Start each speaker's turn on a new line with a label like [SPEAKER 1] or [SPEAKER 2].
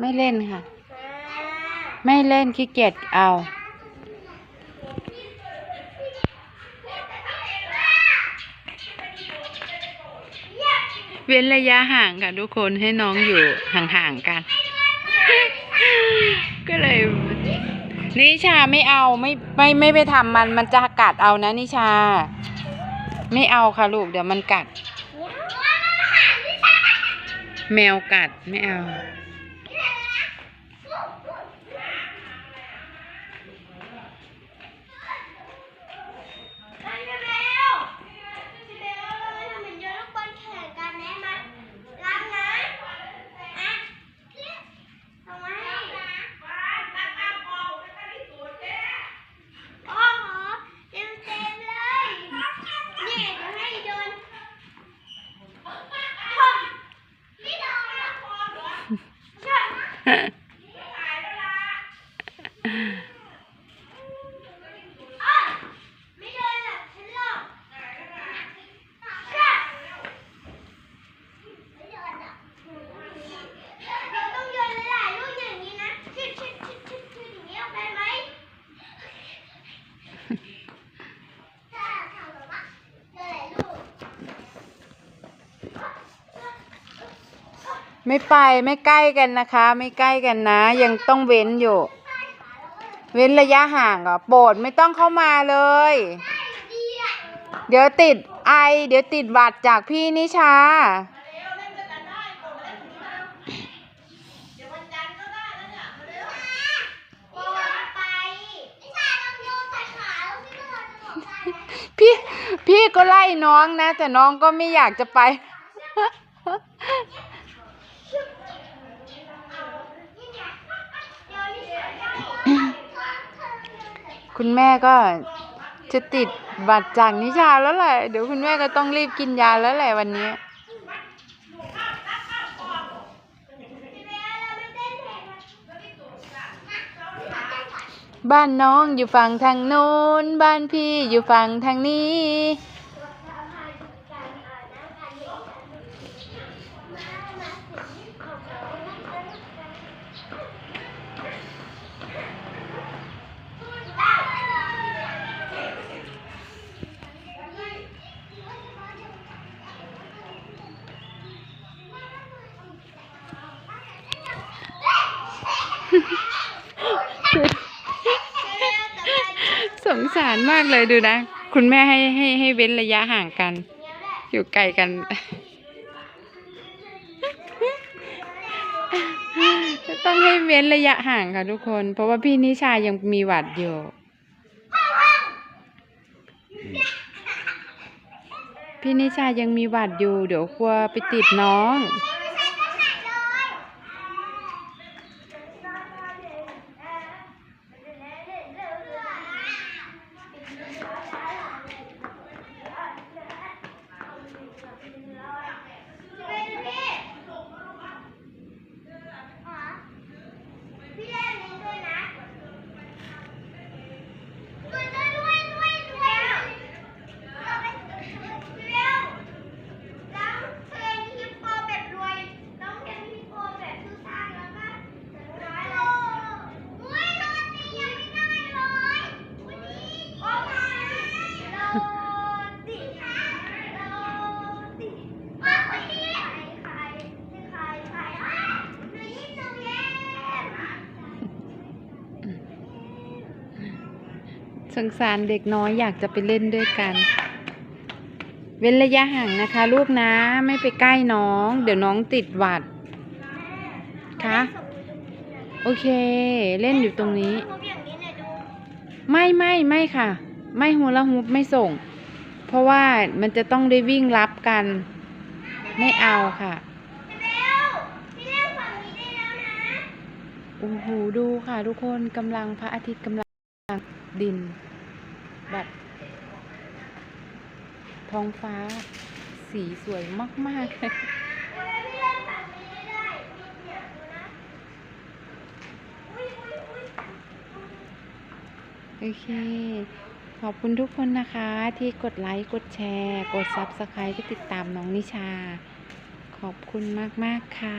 [SPEAKER 1] ไม่เล่นค่ะ ไม่เล่นขี้เกียจเอา เว้นระยะห่างค่ะทุกคนให้น้องอยู่ห่างๆกัน ก็เลยนิชาไม่เอาไม่ไม่ไม่ไปทำมันมันจะกัดเอานะนิชา ไม่เอาค่ะลูกเดี๋ยวมันกัด แมวกัดไม่เอา stop. ไม่ไปไม่ใกล้กันนะคะ ไม่ใกล้กันนะ ยังต้องเว้นอยู่ เว้นระยะห่างอะโปรดไม่ต้องเข้ามาเลย เดี๋ยวติดไอ เดี๋ยวติดหวัดจากพี่นิชาพี่พี่ก็ไล่น้องนะ แต่น้องก็ไม่อยากจะไป คุณแม่ก็จะติดบัตรจากนิชาแล้วแหละ เดี๋ยวคุณแม่ก็ต้องรีบกินยาแล้วแหละวันนี้ บ้านน้องอยู่ฝั่งทางโน้น บ้านพี่อยู่ฝั่งทางนี้ สงสารมากเลยดูนะ คุณแม่ให้ให้ให้เว้นระยะห่างกัน อยู่ไกลกัน ต้องให้เว้นระยะห่างค่ะทุกคน เพราะว่าพี่นิชายังมีหวัดอยู่พี่นิชายังมีหวัดอยู่ เดี๋ยวกลัวไปติดน้อง สงสารเด็กน้อยอยากจะไปเล่นด้วยกัน เว้นระยะห่างนะคะ ลูกนะไม่ไปใกล้น้อง เดี๋ยวน้องติดหวัดคะโอเค เล่นอยู่ตรงนี้ ไม่ไม่ไม่ค่ะ ไม่ฮูลาฮุปไม่ส่ง เพราะว่ามันจะต้องได้วิ่งรับกัน ไม่เอาค่ะโอ้โหดูค่ะทุกคนกำลังพระอาทิตย์กำลัง ดิน แบบท้องฟ้าสีสวยมากๆเลยโอเค ขอบคุณทุกคนนะคะที่กดไลค์ กดแชร์ กด Subscribe ที่ติดตามน้องนิชา ขอบคุณมาก ๆ ค่ะ